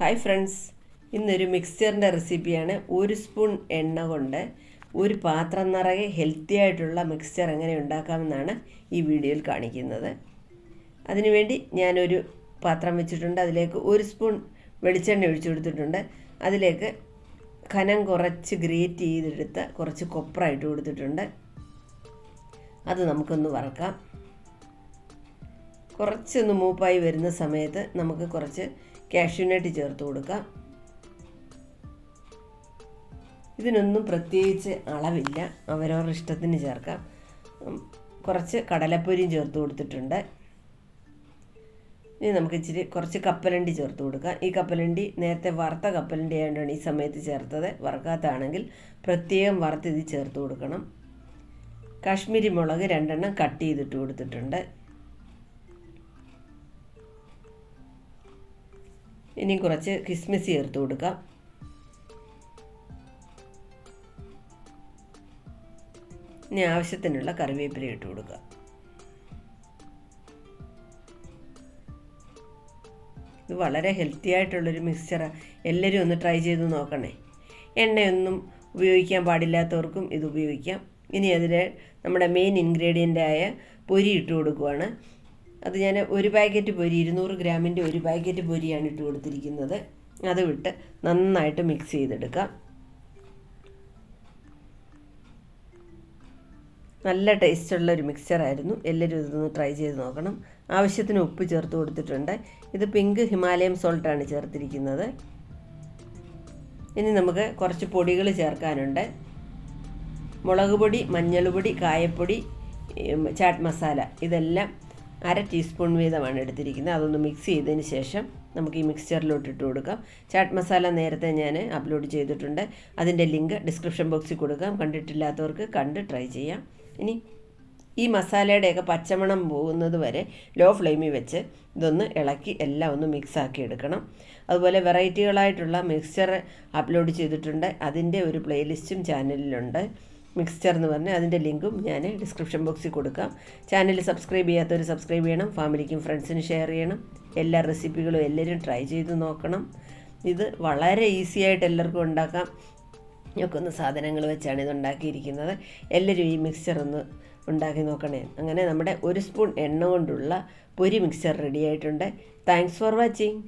Hi friends ഇന്നൊരു മിക്സ്ചറിന്റെ റെസിപ്പിയാണ് ഒരു സ്പൂൺ എണ്ണ കൊണ്ട് ഒരു പാത്രം നിറയെ ഹെൽത്തി ആയിട്ടുള്ള മിക്സ്ചർ എങ്ങനെ ഉണ്ടാക്കാമെന്നാണ് ഈ വീഡിയോയിൽ കാണിക്കുന്നത്. അതിനുവേണ്ടി ഞാനൊരു പാത്രം വെച്ചിട്ടുണ്ട്. അതിലേക്ക് ഒരു സ്പൂൺ വെളിച്ചെണ്ണ ഒഴിച്ചു കൊടുത്തിട്ടുണ്ട്. അതിലേക്ക് കനം കുറച്ച് ഗ്രേറ്റ് ചെയ്തെടുത്ത് കുറച്ച് കൊപ്ര ഇട്ട് കൊടുത്തിട്ടുണ്ട്. അത് നമുക്കൊന്ന് വറക്കാം. കുറച്ചൊന്ന് മൂപ്പായി വരുന്ന സമയത്ത് നമുക്ക് കുറച്ച് കാഷ്യൂനട്ട് ചേർത്ത് കൊടുക്കാം ഇതിനൊന്നും പ്രത്യേകിച്ച് അളവില്ല. അവരവരുടെ ഇഷ്ടത്തിന് ചേർക്കാം. കുറച്ച് കടലപ്പൊരിയും ചേർത്ത് കൊടുത്തിട്ടുണ്ട്. ഇനി നമുക്ക് ഇച്ചിരി കുറച്ച് കപ്പലണ്ടി ചേർത്ത് കൊടുക്കാം. ഈ കപ്പലണ്ടി നേരത്തെ വറുത്ത കപ്പലണ്ടി ആയതുകൊണ്ടാണ് ഈ സമയത്ത് ചേർത്തത്. വറുക്കാത്താണെങ്കിൽ പ്രത്യേകം വറുത്ത് ഇത് ചേർത്ത് കൊടുക്കണം. കാശ്മീരി മുളക് രണ്ടെണ്ണം കട്ട് ചെയ്തിട്ട് കൊടുത്തിട്ടുണ്ട്. ഇനി കുറച്ച് കിസ്മിസ് ചേർത്ത് കൊടുക്കാം. ഇനി ആവശ്യത്തിനുള്ള കറിവേപ്പില ഇട്ട് കൊടുക്കുക. ഇത് വളരെ ഹെൽത്തി ആയിട്ടുള്ളൊരു മിക്സ്ചറാണ് എല്ലാവരും ഒന്ന് ട്രൈ ചെയ്ത് നോക്കണേ. എണ്ണയൊന്നും ഉപയോഗിക്കാൻ പാടില്ലാത്തവർക്കും ഇത് ഉപയോഗിക്കാം. ഇനി അതിൽ നമ്മുടെ മെയിൻ ഇൻഗ്രീഡിയന്റായ പൊരി ഇട്ട് കൊടുക്കുവാണ്. അത് ഞാൻ ഒരു പാക്കറ്റ് പൊരി ഇരുന്നൂറ് ഗ്രാമിന്റെ ഒരു പാക്കറ്റ് പൊരിയാണ് ഇട്ട് കൊടുത്തിരിക്കുന്നത്. അത് വിട്ട് നന്നായിട്ട് മിക്സ് ചെയ്തെടുക്കാം. നല്ല ടേസ്റ്റുള്ള ഒരു മിക്സ്ചറായിരുന്നു എല്ലാവരും ഇതൊന്ന് ട്രൈ ചെയ്ത് നോക്കണം. ആവശ്യത്തിന് ഉപ്പ് ചേർത്ത് കൊടുത്തിട്ടുണ്ട്. ഇത് പിങ്ക് ഹിമാലയം സോൾട്ടാണ് ചേർത്തിരിക്കുന്നത്. ഇനി നമുക്ക് കുറച്ച് പൊടികൾ ചേർക്കാനുണ്ട്. മുളക് പൊടി മഞ്ഞൾ പൊടി കായപ്പൊടി ചാട്ട് മസാല. ഇതെല്ലാം അര ടീസ്പൂൺ വീതമാണ് എടുത്തിരിക്കുന്നത്. അതൊന്ന് മിക്സ് ചെയ്തതിന് ശേഷം നമുക്ക് ഈ മിക്സ്ചറിലോട്ട് ഇട്ട് കൊടുക്കാം. ചാറ്റ് മസാല നേരത്തെ ഞാൻ അപ്ലോഡ് ചെയ്തിട്ടുണ്ട്. അതിന്റെ ലിങ്ക് ഡിസ്ക്രിപ്ഷൻ ബോക്സിൽ കൊടുക്കാം. കണ്ടിട്ടില്ലാത്തവർക്ക് കണ്ട് ട്രൈ ചെയ്യാം. ഇനി ഈ മസാലയുടെയൊക്കെ പച്ചമണം പോകുന്നത് വരെ ലോ ഫ്ലെയിമിൽ വെച്ച് ഇതൊന്ന് ഇളക്കി എല്ലാം ഒന്ന് മിക്സാക്കി എടുക്കണം. അതുപോലെ വെറൈറ്റികളായിട്ടുള്ള മിക്സ്ചർ അപ്ലോഡ് ചെയ്തിട്ടുണ്ട്. അതിന്റെ ഒരു പ്ലേലിസ്റ്റും ചാനലിലുണ്ട് മിക്സ്ചർ എന്ന് പറഞ്ഞാൽ അതിന്റെ ലിങ്കും ഞാൻ ഡിസ്ക്രിപ്ഷൻ ബോക്സിൽ കൊടുക്കാം. ചാനൽ സബ്സ്ക്രൈബ് ചെയ്യാത്തവർ സബ്സ്ക്രൈബ് ചെയ്യണം. ഫാമിലിക്കും ഫ്രണ്ട്സിനും ഷെയർ ചെയ്യണം. എല്ലാ റെസിപ്പികളും എല്ലാവരും ട്രൈ ചെയ്ത് നോക്കണം. ഇത് വളരെ ഈസി ആയിട്ട് എല്ലാവർക്കും ഉണ്ടാക്കാം. ഞൊക്കൊന്ന് സാധനങ്ങൾ വെച്ചാണ് ഇത് ഉണ്ടാക്കിയിരിക്കുന്നത്. എല്ലാവരും ഈ മിക്സ്ചർ ഒന്ന് ഉണ്ടാക്കി നോക്കണേ. അങ്ങനെ നമ്മുടെ ഒരു സ്പൂൺ എണ്ണ കൊണ്ടുള്ള പൊരി മിക്സ്ചർ റെഡി ആയിട്ടുണ്ട്. Thanks for watching.